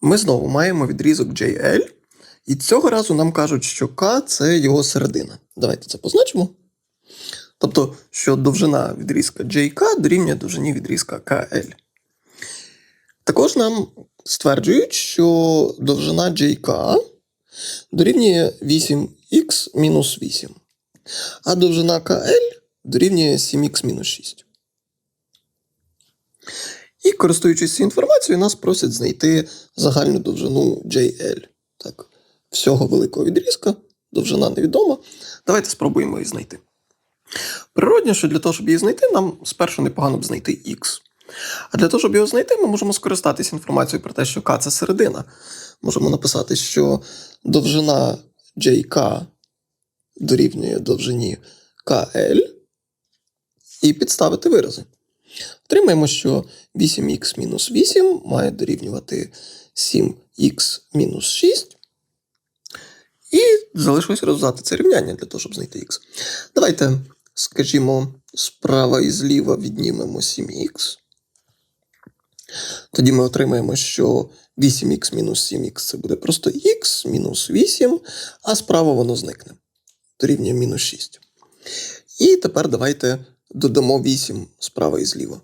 Ми знову маємо відрізок JL, і цього разу нам кажуть, що K це його середина. Давайте це позначимо. Тобто, що довжина відрізка JK дорівнює довжині відрізка KL. Також нам стверджують, що довжина JK дорівнює 8х мінус 8, а довжина KL дорівнює 7х мінус 6. І користуючись цією інформацією, нас просять знайти загальну довжину JL. Так, всього великого відрізка, довжина невідома. Давайте спробуємо її знайти. Природно, що для того, щоб її знайти, нам спершу непогано б знайти X. А для того, щоб його знайти, ми можемо скористатися інформацією про те, що К це середина. Можемо написати, що довжина JK дорівнює довжині KL і підставити вирази. Отримаємо, що 8х мінус 8 має дорівнювати 7х мінус 6. І залишилось розв'язати це рівняння для того, щоб знайти х. Давайте, скажімо, справа і зліва віднімемо 7х. Тоді ми отримаємо, що 8х мінус 7х це буде просто х мінус 8, а справа воно зникне. Дорівнює мінус 6. І тепер давайте додамо 8 справа і зліва.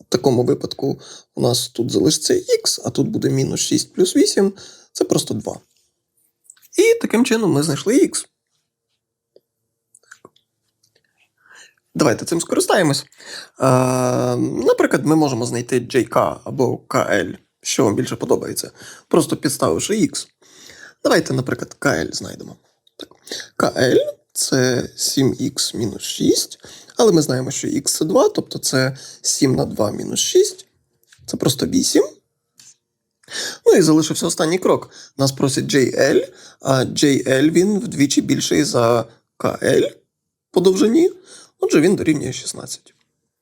В такому випадку у нас тут залишиться х, а тут буде мінус 6 плюс 8, це просто 2. І таким чином ми знайшли х. Давайте цим скористаємось. Е, наприклад, ми можемо знайти JK або KL, що вам більше подобається, просто підставивши х. Давайте, наприклад, KL знайдемо. Так. KL це 7х мінус 6, але ми знаємо, що х це 2, тобто це 7 на 2 мінус 6. Це просто 8. Ну і залишився останній крок. Нас просять JL, а JL він вдвічі більший за KL по довжині, отже він дорівнює 16.